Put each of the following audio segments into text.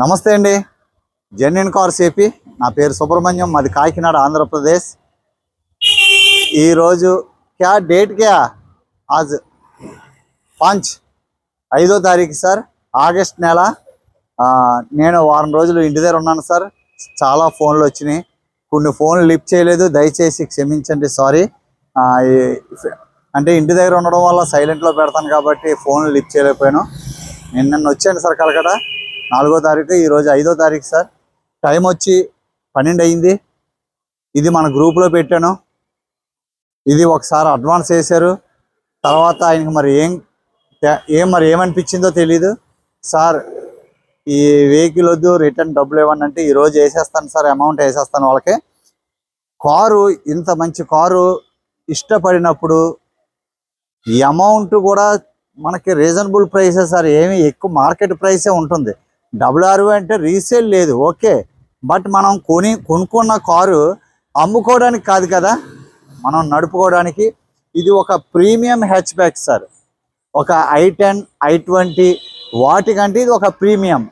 నమస్తే అండి. Genuine cars AP. నా పేరు సుబ్రహ్మణ్యం. మాది కాకినాడ ఆంధ్రప్రదేశ్. ఈరోజు క్యా డేట్ క్యా? ఆజ్ పాంచ్. ఐదో తారీఖు సార్. ఆగస్ట్ నెల. నేను వారం రోజులు ఇంటి దగ్గర ఉన్నాను సార్. చాలా ఫోన్లు వచ్చినాయి. కొన్ని ఫోన్లు లిఫ్ట్ చేయలేదు. దయచేసి క్షమించండి. సారీ. అంటే ఇంటి దగ్గర ఉండడం వల్ల సైలెంట్లో పెడతాను కాబట్టి ఫోన్లు లిఫ్ట్ చేయలేకపోయాను. నేను నిన్న వచ్చాను సార్ కలకడ నాలుగో తారీఖు ఈరోజు ఐదో తారీఖు సార్. టైం వచ్చి పన్నెండు అయింది. ఇది మన గ్రూప్లో పెట్టాను. ఇది ఒకసారి అడ్వాన్స్ వేశారు. తర్వాత ఆయనకి మరి ఏం ఏం మరి ఏమనిపించిందో తెలీదు. సార్ ఈ వెహికల్ వద్దు రిటర్న్ డబ్బులు ఇవ్వండి అంటే ఈరోజు వేసేస్తాను సార్ అమౌంట్ వేసేస్తాను వాళ్ళకి. కారు ఇంత మంచి కారు ఇష్టపడినప్పుడు ఈ అమౌంట్ కూడా మనకి రీజనబుల్ ప్రైసే సార్. ఏమి ఎక్కువ మార్కెట్ ప్రైసే ఉంటుంది. డబుల్ ఆర్వీ అంటే రీసేల్ లేదు ఓకే బట్ మనం కొని కొనుక్కున్న కారు అమ్ముకోవడానికి కాదు కదా. మనం నడుపుకోవడానికి. ఇది ఒక ప్రీమియం హ్యాచ్ బ్యాక్ సార్ ఒక ఐ టెన్ ఐ ట్వంటీ వాటికంటే ఇది ఒక ప్రీమియం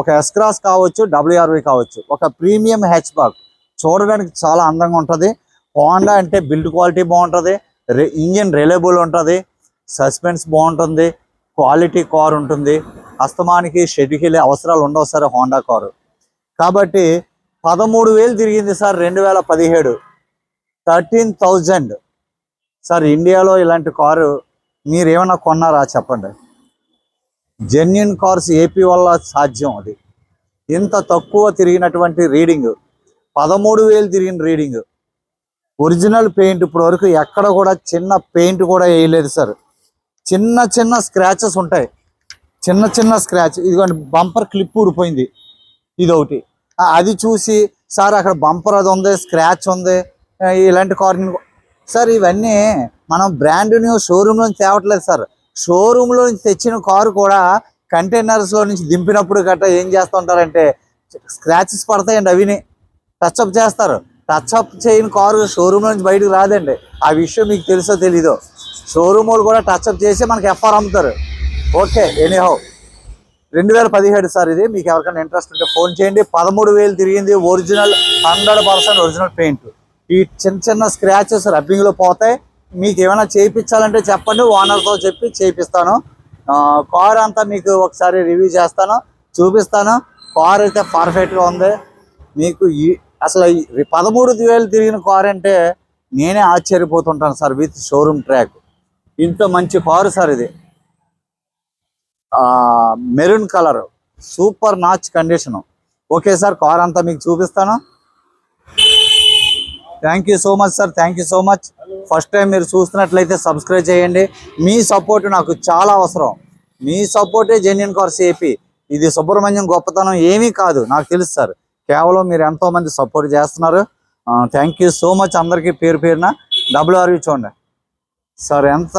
ఒక ఎస్క్రాస్ కావచ్చు డబ్ల్యూఆర్వి కావచ్చు. ఒక ప్రీమియం హ్యాచ్ బ్యాక్ చూడడానికి చాలా అందంగా ఉంటుంది. హోండా అంటే బిల్డ్ క్వాలిటీ బాగుంటుంది. ఇంజిన్ రిలయబుల్ ఉంటుంది. సస్పెన్స్ బాగుంటుంది. క్వాలిటీ కార్ ఉంటుంది. అస్తమానికి షెడ్యూల్ అవసరాలు ఉండవు సార్ హోండా కారు. కాబట్టి పదమూడు వేలు తిరిగింది సార్ రెండు వేల పదిహేడు. Thirteen thousand. సార్ ఇండియాలో ఇలాంటి కారు మీరు ఏమైనా కొన్నారా చెప్పండి. జెన్యున్ కార్స్ ఏపీ వల్ల సాధ్యం అది. ఇంత తక్కువ తిరిగినటువంటి రీడింగ్. పదమూడు వేలు తిరిగిన రీడింగ్. ఒరిజినల్ పెయింట్ ఇప్పుడు వరకు ఎక్కడ కూడా చిన్న పెయింట్ కూడా వేయలేదు సార్. చిన్న చిన్న స్క్రాచెస్ ఉంటాయి. చిన్న చిన్న స్క్రాచ్ ఇదిగోండి బంపర్ క్లిప్ ఊడిపోయింది. ఇది ఒకటి అది చూసి సార్ అక్కడ బంపర్ అది ఉంది స్క్రాచ్ ఉంది ఇలాంటి కార్ సార్ ఇవన్నీ మనం బ్రాండ్ న్యూ షోరూమ్ నుంచి తేవట్లేదు సార్. షోరూమ్లో నుంచి తెచ్చిన కారు కూడా కంటైనర్స్లో నుంచి దింపినప్పుడు గట్రా ఏం చేస్తుంటారంటే స్క్రాచెస్ పడతాయండి అవిని. టచ్అప్ చేస్తారు. టచ్అప్ చేయని కారు షోరూమ్ నుంచి బయటకు రాదండి. ఆ విషయం మీకు తెలుసో తెలీదో? షోరూమ్ వాళ్ళు కూడా టచ్అప్ చేసి మనకి ఎఫ్ఆర్ అమ్ముతారు. ఓకే ఎనీహౌ రెండు వేల పదిహేడు సార్ ఇది. మీకు ఎవరికైనా ఇంట్రెస్ట్ ఉంటే ఫోన్ చేయండి. పదమూడు వేలు తిరిగింది original hundred percent original paint ఈ చిన్న చిన్న స్క్రాచెస్ రబ్బింగ్లో పోతాయి. మీకు ఏమైనా చేయించాలంటే చెప్పండి. ఓనర్తో చెప్పి చేయిస్తాను కార్ అంతా మీకు ఒకసారి రివ్యూ చేస్తాను. చూపిస్తాను. కార్ అయితే పర్ఫెక్ట్గా ఉంది. మీకు ఈ అసలు పదమూడు వేలు తిరిగిన కార్ అంటే నేనే ఆశ్చర్యపోతుంటాను సార్ విత్ షోరూమ్ ట్రాక్ ఇంత మంచి కారు సార్ ఇది. Maroon colour super notch condition. Okay sir car అంతా మీకు చూపిస్తాను. Thank you so much sir thank you so much first time మీరు చూస్తున్నట్లయితే సబ్స్క్రైబ్ చేయండి. మీ సపోర్ట్ నాకు చాలా అవసరం. మీ సపోర్టే జెన్యున్ కార్స్ ఏపీ ఇది సుబ్రహ్మణ్యం గొప్పతనం ఏమీ కాదు నాకు తెలుసు సార్. కేవలం మీరు ఎంతో మంది సపోర్ట్ చేస్తున్నారు. థ్యాంక్ యూ సో మచ్ అందరికీ పేరు పేరున. డబ్ల్యూఆర్వి చూడండి. సార్ ఎంత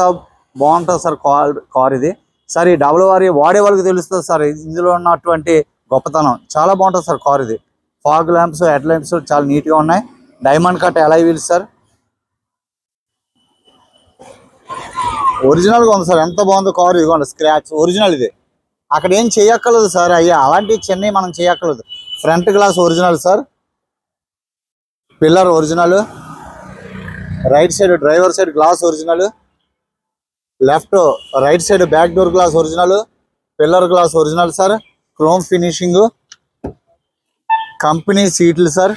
బాగుంటుంది సార్ కార్ కార్ ఇది. సార్ ఈ డబుల్ వారి వాడే వాళ్ళకి తెలుస్తుంది సార్. ఇందులో ఉన్నటువంటి గొప్పతనం. చాలా బాగుంటుంది సార్ కార్ ఇది. ఫాగ్ ల్యాంప్స్ హెడ్ ల్యాంప్స్ చాలా నీట్గా ఉన్నాయి. Diamond cut alloy wheels sir? ఒరిజినల్గా ఉంది సార్. ఎంత బాగుందో కార్ ఇదిగోండి స్క్రాచ్ ఒరిజినల్ ఇది. అక్కడ ఏం చేయక్కర్లేదు సార్. అయ్యా అలాంటి చెన్నై మనం చేయక్కర్లేదు. Front glass original sir. Pillar original. Right side driver side glass original. Left right side back door glass original pillar glass original sir chrome finishing company సీట్లు సార్.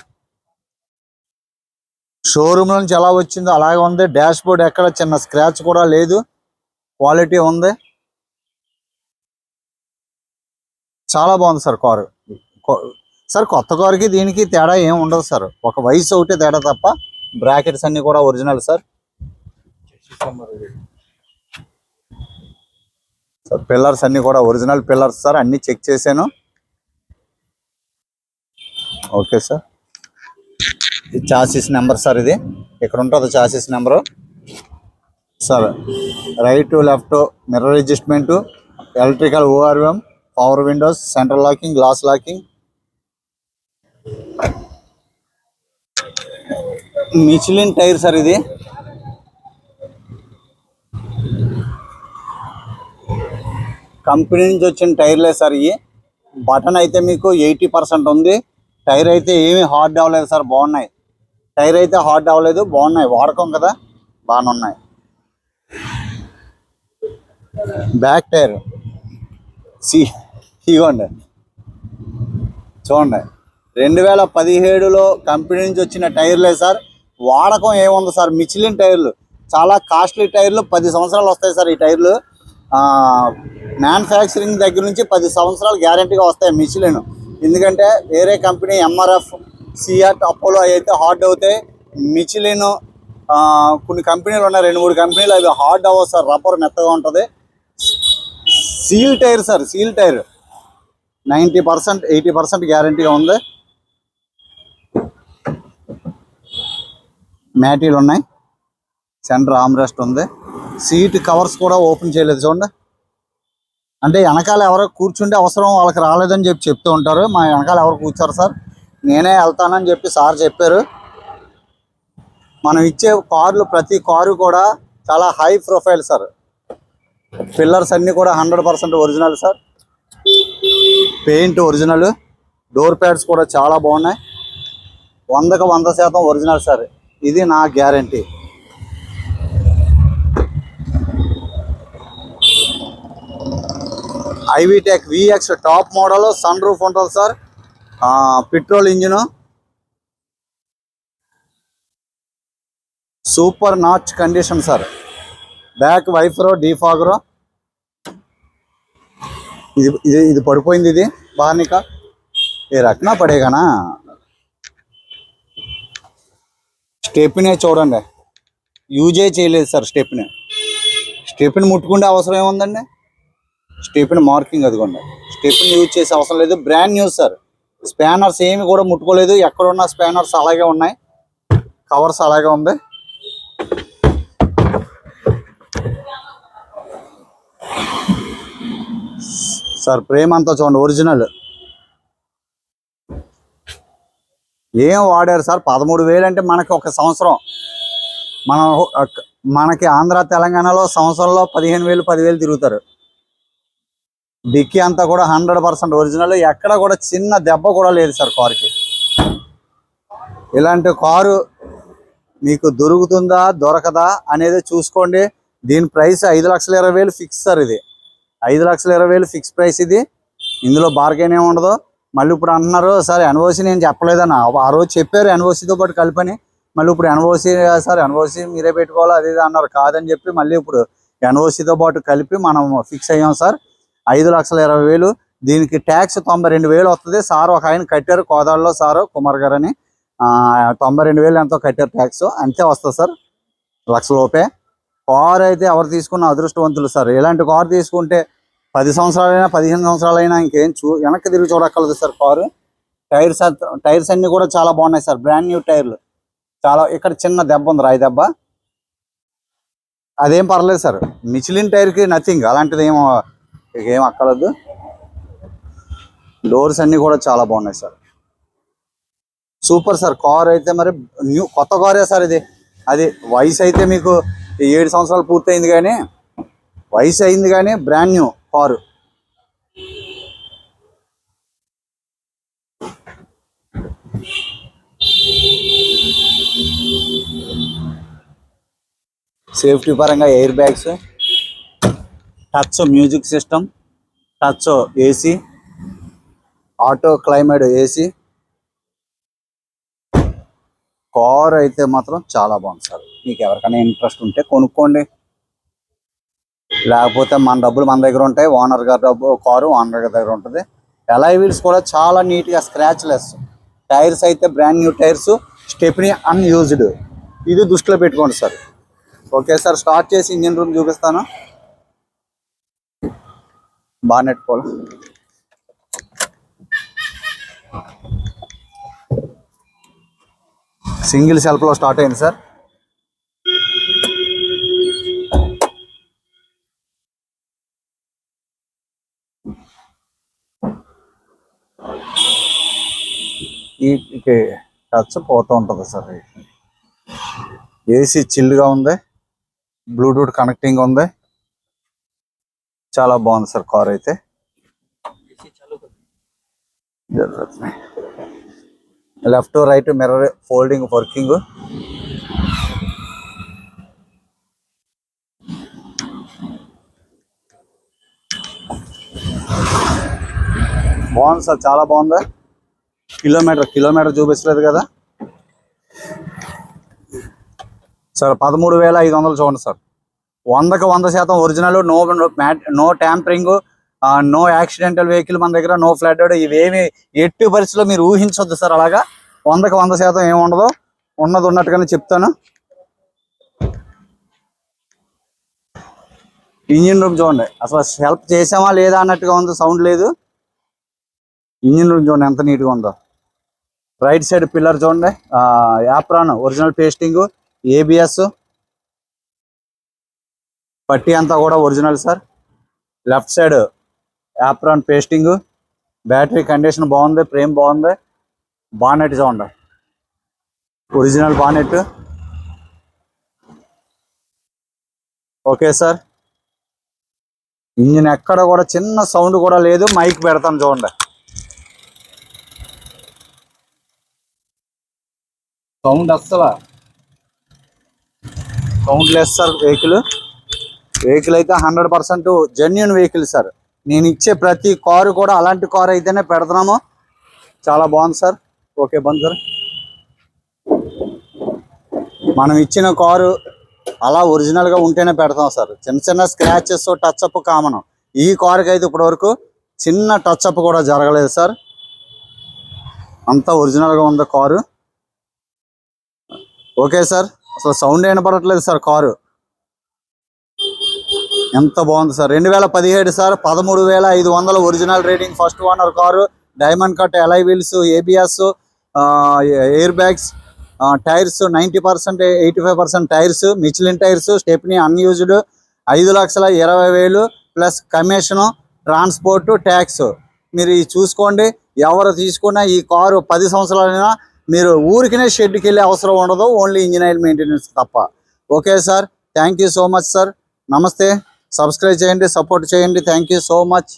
షోరూమ్ నుంచి ఎలా వచ్చిందో అలాగే ఉంది. డాష్ బోర్డ్ ఎక్కడ చిన్న స్క్రాచ్ కూడా లేదు. క్వాలిటీ ఉంది. చాలా బాగుంది సార్ కారు. సార్ కొత్త కారుకి దీనికి తేడా ఏం ఉండదు సార్. ఒక వయసు ఒకటే తేడా తప్ప బ్రాకెట్స్ అన్ని కూడా ఒరిజినల్ సార్. సార్ పిల్లర్స్ అన్ని కూడా ఒరిజినల్ పిల్లర్స్ సార్ అన్ని చెక్ చేశాను. Okay sir. ఇది చాసిస్ నెంబర్ సార్ ఇది. ఇక్కడ ఉంటుంది chassis number sir right left mirror adjustment electrical ORM power windows central locking glass locking Michelin tyre sir ఇది. Company నుంచి వచ్చిన టైర్లే సార్ ఇవి. బటన్ అయితే మీకు ఎయిటీ పర్సెంట్ ఉంది. టైర్ అయితే ఏమీ హార్డ్ అవ్వలేదు సార్ బాగున్నాయి. టైర్ అయితే హార్డ్ అవ్వలేదు బాగున్నాయి. వాడకం కదా బాగానే ఉన్నాయి. Back tyre. సి ఇగోండి. చూడండి. రెండు వేల పదిహేడులో కంపెనీ నుంచి వచ్చిన టైర్లే సార్. వాడకం ఏముంది సార్? మిచిలిన్ టైర్లు. చాలా కాస్ట్లీ టైర్లు. పది సంవత్సరాలు వస్తాయి సార్ ఈ టైర్లు. మ్యానుఫ్యాక్చరింగ్ దగ్గర నుంచి పది సంవత్సరాలు గ్యారంటీగా వస్తాయి మిషన్లను ఎందుకంటే వేరే కంపెనీ ఎంఆర్ఎఫ్ సిఆర్ట్ అపోలో అయితే హార్డ్ అవుతాయి. మిచిలిన్ కొన్ని కంపెనీలు ఉన్నాయి. రెండు మూడు కంపెనీలు అవి హార్డ్ అవ్వదు సార్. రబ్బర్ మెత్తగా ఉంటుంది. Seal tyre sir seal tyre ninety percent eighty percent గ్యారంటీగా ఉంది. మ్యాటీలు ఉన్నాయి. సెంటర్ ఆమ్రెస్ట్ ఉంది. సీట్ కవర్స్ కూడా ఓపెన్ చేయలేదు చూడండి. అంటే వెనకాల ఎవరో కూర్చుంటే అవసరం వాళ్ళకి రాలేదని చెప్పి చెప్తూ ఉంటారు. మా వెనకాల ఎవరు కూర్చోరు సార్? నేనే వెళ్తానని చెప్పి సార్ చెప్పారు. మనం ఇచ్చే కార్లు ప్రతి కారు కూడా చాలా హై ప్రొఫైల్ సార్. పిల్లర్స్ అన్నీ కూడా hundred percent original sir. Paint original door pads కూడా చాలా బాగున్నాయి. వందకు వంద శాతం ఒరిజినల్ సార్. ఇది నా guarantee. I VTEC VX top model sunroof ఉంటుంది sir. Petrol engine. Super notch condition sir. Back వైఫరో డీఫాగరో. ఇది ఇది ఇది పడిపోయింది ఇది బార్నిక. ఏ రకనా పడేగానా? స్టెప్నే చూడండి. యూజే చేయలేదు సార్ స్టెప్ని స్టెప్ని ముట్టుకుంటే అవసరం ఏముందండి? స్టెఫిన్ మార్కింగ్ అదిగోండి. స్టెఫిన్ యూజ్ చేసే అవసరం లేదు. బ్రాండ్ న్యూ సార్ స్పానర్స్ ఏమి కూడా ముట్టుకోలేదు. ఎక్కడ ఉన్న స్పానర్స్ అలాగే ఉన్నాయి. కవర్స్ అలాగే ఉంది. సార్ ప్రేమ అంతా చూడండి. ఒరిజినల్ ఏం వాడారు సార్ పదమూడు వేలు అంటే మనకి ఒక సంవత్సరం. మనం మనకి ఆంధ్ర తెలంగాణలో సంవత్సరంలో పదిహేను వేలు పదివేలు తిరుగుతారు. డిక్కీ అంతా కూడా హండ్రెడ్ పర్సెంట్ ఒరిజినల్. ఎక్కడ కూడా చిన్న దెబ్బ కూడా లేదు సార్ కారుకి. ఇలాంటి కారు మీకు దొరుకుతుందా దొరకదా అనేది చూసుకోండి. దీని ప్రైస్ ఐదు లక్షల ఇరవై వేలు ఫిక్స్ సార్ ఇది. ఐదు లక్షల ఇరవై వేలు ఫిక్స్ ప్రైస్ ఇది. ఇందులో బార్గెన్ ఏమి ఉండదు. మళ్ళీ ఇప్పుడు అంటున్నారు సార్ ఎన్ఓసి నేను చెప్పలేదన్న. ఆ రోజు చెప్పారు ఎన్ఓసితో పాటు కలిపని. మళ్ళీ ఇప్పుడు ఎన్ఓసి సార్ ఎన్ఓసి మీరే పెట్టుకోవాలి అది ఇది అన్నారు. కాదని చెప్పి మళ్ళీ ఇప్పుడు ఎన్ఓసితో పాటు కలిపి మనం ఫిక్స్ అయ్యాం సార్. ఐదు లక్షల ఇరవై వేలు. దీనికి ట్యాక్స్ తొంభై రెండు వేలు వస్తుంది సార్ ఒక ఆయన కట్టారు కోదాడలో సారు కుమార్ గారు అని. తొంభై రెండు వేలు ఎంతో కట్టారు ట్యాక్స్. అంతే వస్తుంది సార్. లక్ష లోపే కారు అయితే ఎవరు తీసుకున్న అదృష్టవంతులు సార్. ఇలాంటి కార్ తీసుకుంటే పది సంవత్సరాలైనా పదిహేను సంవత్సరాలైనా ఇంకేం చూ వెనక్కి తిరిగి చూడక్కర్లేదు సార్ కారు. టైర్స్ అంత- టైర్స్ అన్ని కూడా చాలా బాగున్నాయి సార్. బ్రాండ్ న్యూ టైర్లు. చాలా ఇక్కడ చిన్న దెబ్బ ఉంది రాయి దెబ్బ. అదేం పర్లేదు సార్. Michelin టైర్కి nothing. అలాంటిది ఏమో ఏం అక్కర్లేదు. డోర్స్ అన్నీ కూడా చాలా బాగున్నాయి సార్. Super sir. కార్ అయితే మరి న్యూ కొత్త కారే సార్ ఇది. అది వయసు అయితే మీకు ఏడు సంవత్సరాలు పూర్తయింది కానీ వయసు అయింది కానీ బ్రాండ్ న్యూ కారు. సేఫ్టీ పరంగా airbags touch music system touch AC auto climate AC. Car అయితే మాత్రం చాలా బాగుంది సార్. మీకు ఎవరికైనా ఇంట్రెస్ట్ ఉంటే కొనుక్కోండి. లేకపోతే మన డబ్బులు మన దగ్గర ఉంటాయి ఓనర్ గారి డబ్బు కారు ఓనర్ గారి దగ్గర ఉంటుంది. ఎలై వీల్స్ కూడా చాలా నీట్గా స్క్రాచ్ లెస్ టైర్స్ అయితే brand new tyres stepney unused ఇది దృష్టిలో పెట్టుకోండి సార్. ఓకే సార్ స్టార్ట్ చేసి ఇంజిన్ రూమ్ చూపిస్తాను. బానెట్ పోల్ సింగిల్ సెల్ఫ్లో స్టార్ట్ అయింది సార్. ఈ టచ్ పోతూ ఉంటుంది సార్. ఏసీ చిల్లుగా ఉంది. బ్లూటూత్ కనెక్టింగ్ ఉంది. చాలా బాగుంది సార్ కార్ అయితే. Left right mirror folding working. బాగుంది సార్ చాలా బాగుందా. కిలోమీటర్ కిలోమీటర్ చూపించలేదు కదా. సార్ పదమూడు వేల ఐదు వందలు చూడండి సార్. వందకు వంద శాతం original no no tampering no accidental vehicle మన దగ్గర నో ఫ్లడ్ ఇవేమి ఎట్టి పరిస్థితిలో మీరు ఊహించొద్దు సార్ అలాగా. వందకు వంద శాతం ఏమి ఉండదు. ఉన్నది ఉన్నట్టుగానే చెప్తాను. ఇంజిన్ రూమ్ చూడండి. అసలు హెల్ప్ చేసామా లేదా అన్నట్టుగా ఉంది సౌండ్ లేదు. ఇంజిన్ రూమ్ చూడండి ఎంత నీట్గా ఉందో. రైట్ సైడ్ పిల్లర్ చూడండి. యాప్రాన్ ఒరిజినల్ పేస్టింగ్ ఏబిఎస్ పట్టి అంతా కూడా original sir left side apron pasting battery condition బాగుంది ఫ్రేమ్ బాగుంది. బానెట్ చూడండి original bonnet. Okay sir engine ఎక్కడ కూడా చిన్న సౌండ్ కూడా లేదు మైక్ పెడతాను చూడండి. సౌండ్ అస్సలు. సౌండ్ లేదు సార్ వెహికల్ వెహికల్ అయితే hundred percent genuine vehicle sir నేను ఇచ్చే ప్రతి కారు కూడా అలాంటి కారు అయితేనే పెడుతున్నాము. చాలా బాగుంది సార్ ఓకే బాగుంది సార్ మనం ఇచ్చిన కారు అలా ఒరిజినల్గా ఉంటేనే పెడతాం సార్ చిన్న చిన్న స్క్రాచెస్ టచ్ అప్ కామన్ ఈ కారుకి అయితే ఇప్పటివరకు చిన్న టచ్ అప్ కూడా జరగలేదు సార్ అంతా ఒరిజినల్గా ఉంది కారు ఓకే సార్ అసలు సౌండ్ వినపడట్లేదు సార్ కారు ఎంత బాగుంది సార్. రెండు వేల పదిహేడు సార్ పదమూడు వేల ఐదు వందల original rating first owner car. Diamond cut alloy wheels ABS airbags tyres ninety percent eighty five percent tyres Michelin tyres stepney unused ఐదు లక్షల ఇరవై వేలు ప్లస్ కమిషను ట్రాన్స్పోర్టు ట్యాక్స్ మీరు ఇది చూసుకోండి ఎవరు తీసుకున్నా ఈ కారు పది సంవత్సరాలైనా మీరు ఊరికినే షెడ్కి వెళ్ళే అవసరం ఉండదు ఓన్లీ ఇంజనీర్ మెయింటెనెన్స్ తప్ప. Okay sir thank you so much sir నమస్తే. సబ్స్క్రైబ్ చేయండి సపోర్ట్ చేయండి. Thank you so much